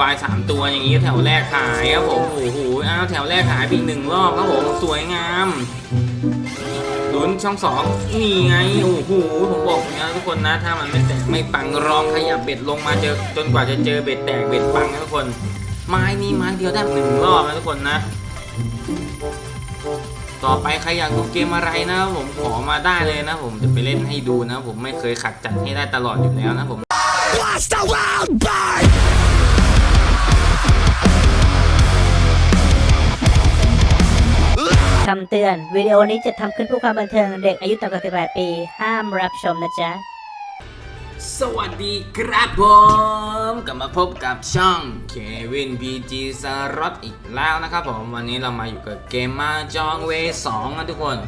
วายสามตัวอย่างนี้แถวแรกขายครับผมโอ้โหอ้าวแถวแรกขายปอีกหนึ่งรอบครับผมสวยงามลุ้นช่องสองนี่ไงโอ้โหผมบอกนะทุกคนนะ ถ้ามันไม่แตกไม่ปังรองขยับเบ็ดลงมาเจอจนกว่าจะเจอเบ็ดแตกเบ็ดปังนะทุกคน ไม้นี้ไม้เดียวได้หนึ่งรอบนะทุกคนนะต่อไปใครอยากดูเกมอะไรนะผมขอมาได้เลยนะ ผมจะไปเล่นให้ดูนะ ผมไม่เคยขัดจัดให้ได้ตลอดอยู่แล้วนะผม คำเตือน วิดีโอนี้จะทำขึ้นเพื่อความบันเทิงเด็กอายุต่ำกว่า18ปี ห้ามรับชมนะจ๊ะ สวัสดีครับผมกลับมาพบกับช่องเควิน PG สรอตอีกแล้วนะครับผม วันนี้เรามาอยู่กับเกมมาจองเวสองนะทุกคน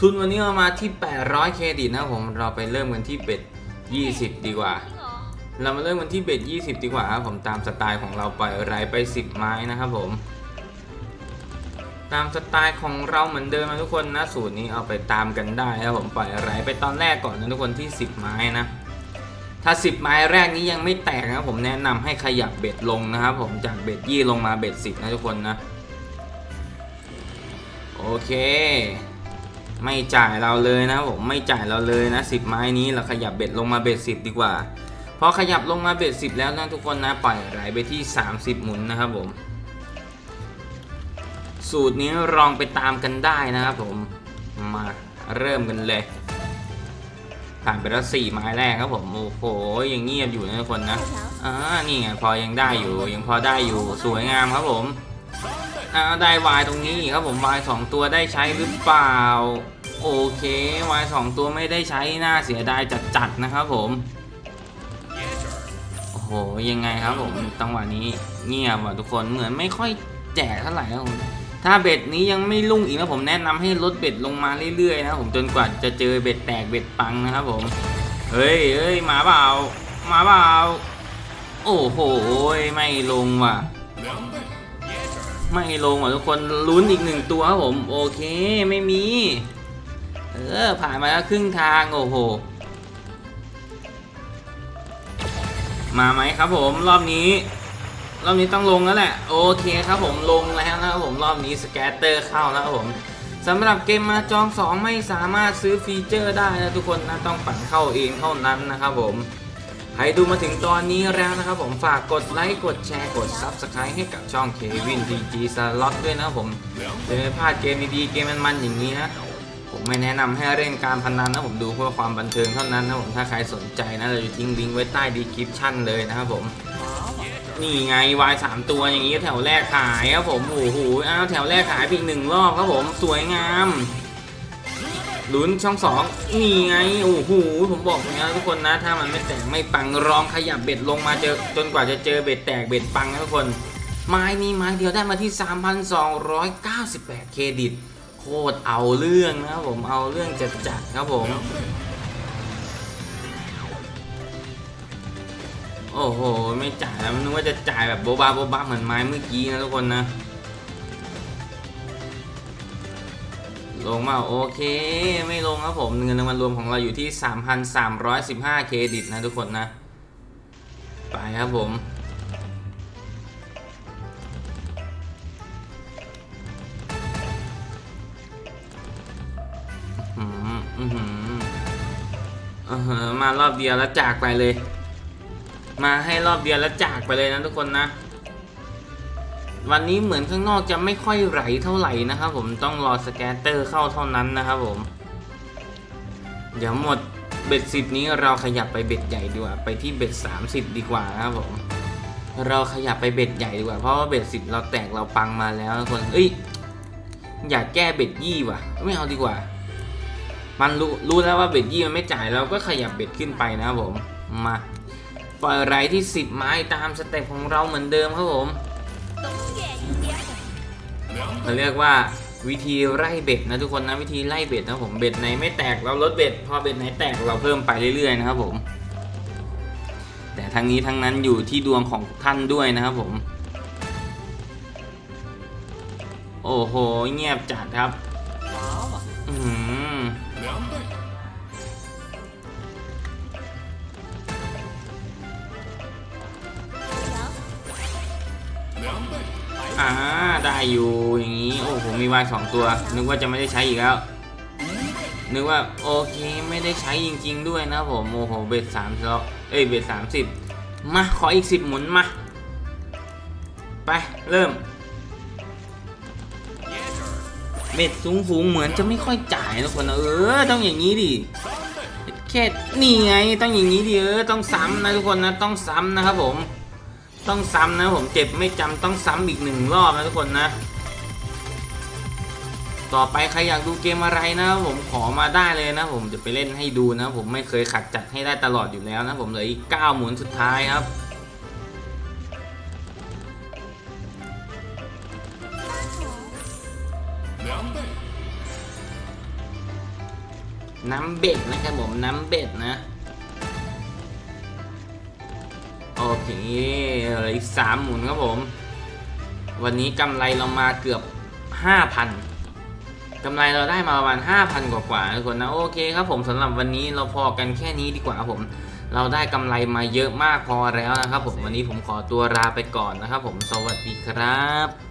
ทุนวันนี้เรามาที่ 800 เครดิตนะผมเราไปเริ่มกันที่เบ็ด20 ดีกว่า เรามาเริ่มกันที่เบ็ด20 ดีกว่าครับผมตามสไตล์ของเราปล่อยไรไป 10 ไม้นะครับผม ตามสไตล์ของเราเหมือนเดิมนะทุกคนนะสูตรนี้เอาไปตามกันได้ครับผมปล่อยอะไรไปตอนแรกก่อนนะทุกคนที่ 10 ไม้นะ ถ้า 10 ไม้แรกนี้ยังไม่แตกนะผมแนะนำให้ขยับเบ็ดลงนะครับผมจากเบ็ดยี่ลงมาเบ็ด10นะทุกคนนะ โอเค ไม่จ่ายเราเลยนะผมไม่จ่ายเราเลยนะ 10 ไม้นี้เราขยับเบ็ดลงมาเบ็ด10ดีกว่าพอขยับลงมาเบ็ด10แล้วนะทุกคนนะปล่อยไหลไปที่ 30 หมุนนะครับผม สูตรนี้ลองไปตามกันได้นะครับผม มาเริ่มกันเลย ผ่านไปแล้วสี่ไม้แรกครับผม โอ้โห ยังเงียบอยู่นะทุกคนนะ อ่า นี่ไงพอยังได้อยู่ ยังพอได้อยู่ สวยงามครับผม อ่า ได้วายตรงนี้ครับผมวายสองตัวได้ใช้หรือเปล่า โอเควายสองตัวไม่ได้ใช้น่าเสียดายจัดๆนะครับผมโอ้โหยังไงครับผมจังหวะนี้เงียบว่ะทุกคนเหมือนไม่ค่อยแจกเท่าไหร่ครับผม ถ้าเบ็ดนี้ยังไม่ลุ่งอีกนะผมแนะนำให้ลดเบ็ดลงมาเรื่อยๆนะผมจนกว่าจะเจอเบ็ดแตกเบ็ดปังนะครับผมเฮ้ยเฮ้ยมาเปล่ามาเปล่าโอ้โหไม่ลงว่ะ ไม่ลงว่ะทุกคนลุ้นอีกหนึ่งตัวครับผมโอเคไม่มี เออผ่านมาแล้วครึ่งทางโอ้โหมาไหมครับผมรอบนี้ รอบนี้ต้องลงแล้วแหละ โอเคครับผมลงแล้วนะครับผมรอบนี้สแกตเตอร์เข้าแล้วครับผมสำหรับเกมมาจอง 2 ไม่สามารถซื้อฟีเจอร์ได้นะทุกคนนะต้องปั่นเข้าเองเท่านั้นนะครับผมใครดูมาถึงตอนนี้แล้วนะครับผมฝากกดไลค์กดแชร์กด Subscribe ให้กับช่อง Kevin PG Slot ด้วยนะครับผมจะไม่พลาดเกมดีๆเกมมันๆอย่างนี้นะผมไม่แนะนำให้เล่นการพนันนะผมดูเพื่อความบันเทิงเท่านั้นนะผมถ้าใครสนใจนะเราจะทิ้งลิงก์ไว้ใต้ดีคริปชั่นเลยนะครับผม นี่ไงวายสามตัวอย่างนี้แถวแรกขายครับผมโอ้โหอ้าวแถวแรกขายอีกหนึ่งรอบครับผมสวยงามลุ้นช่องสองนี่ไงโอ้โหผมบอกนะทุกคนนะถ้ามันไม่แตกไม่ปังรองขยับเบ็ดลงมาเจอจนกว่าจะเจอเบ็ดแตกเบ็ดปังนะทุกคน ไม้นี้ไม้เดียวได้มาที่ 3,298 เครดิต โคตรเอาเรื่องนะครับผมเอาเรื่องจัดจัดๆครับผม อ้โห ไม่จ่ายแล้วนึกว่าจะจ่ายแบบโบบาโบบาเหมือนไม้เมื่อกี้นะทุกคนนะ ลงมาโอเค ไม่ลงครับผมเงินรางวัลรวมของเราอยู่ที่ 3,315 เครดิตนะทุกคนนะ ไปครับผมอือหือมารอบเดียวแล้วจากไปเลย มาให้รอบเดียวแล้วจากไปเลยนะทุกคนนะ วันนี้เหมือนข้างนอกจะไม่ค่อยไหลเท่าไหร่นะครับผมต้องรอสแกตเตอร์เข้าเท่านั้นนะครับผม เดี๋ยวหมดเบ็ดสิบนี้เราขยับไปเบ็ดใหญ่ดีกว่า ไปที่เบ็ดสามสิบดีกว่านะครับผม เราขยับไปเบ็ดใหญ่ดีกว่าเพราะว่าเบ็ดสิบเราแตกเราปังมาแล้วทุกคนเอ้ยอยากแก้เบ็ดยี่ว่ะ ไม่เอาดีกว่า มันรู้รู้แล้วว่าเบ็ดยี่มันไม่จ่ายเราก็ขยับเบ็ดขึ้นไปนะครับผมมา ปล่อยไรที่ 10 ไม้ตามสเต็ปของเราเหมือนเดิมครับผมเขาเรียกว่าวิธีไล่เบ็ดนะทุกคนนะวิธีไล่เบ็ดนะผมเบ็ดไหนไม่แตกเราลดเบ็ดพอเบ็ดไหนแตกเราเพิ่มไปเรื่อยๆนะครับผม แต่ทั้งนี้ทั้งนั้นอยู่ที่ดวงของท่านด้วยนะครับผม โอ้โหเงียบจัดครับอือ อ่าได้อยู่อย่างนี้ โอ้ผมมีวายสองตัว นึกว่าจะไม่ได้ใช้อีกแล้ว นึกว่าโอเคไม่ได้ใช้จริง ๆ ด้วยนะผมโอ้โหเบ็ดสามแล้วเอ้ยเบ็ดสามสิบมาขออีกสิบหมุนมา ไปเริ่มเบ็ดสูงฝูงเหมือนจะไม่ค่อยจ่ายนะทุกคนนะเออต้องอย่างนี้ดิแค่นี่ไงต้องอย่างนี้ดิเออต้องซ้ำนะทุกคนนะต้องซ้ำนะครับผม ต้องซ้ำนะผมเจ็บไม่จำต้องซ้ำอีกหนึ่งรอบนะทุกคนนะ ต่อไปใครอยากดูเกมอะไรนะผมขอมาได้เลยนะ ผมจะไปเล่นให้ดูนะ ผมไม่เคยขัดจัดให้ได้ตลอดอยู่แล้วนะ ผมเหลืออีก9หมุนสุดท้ายครับน้ำเบ็ดนะครับผมน้ำเบ็ดนะ เคเหลืออีกสามหมุนครับผม วันนี้กำไรเรามาเกือบห้าพันกำไรเราได้มาประมาณ5,000 กว่ากว่าทุกคนนะโอเคครับผมสำหรับวันนี้เราพอกันแค่นี้ดีกว่าครับผม เราได้กำไรมาเยอะมากพอแล้วนะครับผมวันนี้ผมขอตัวลาไปก่อนนะครับผมสวัสดีครับ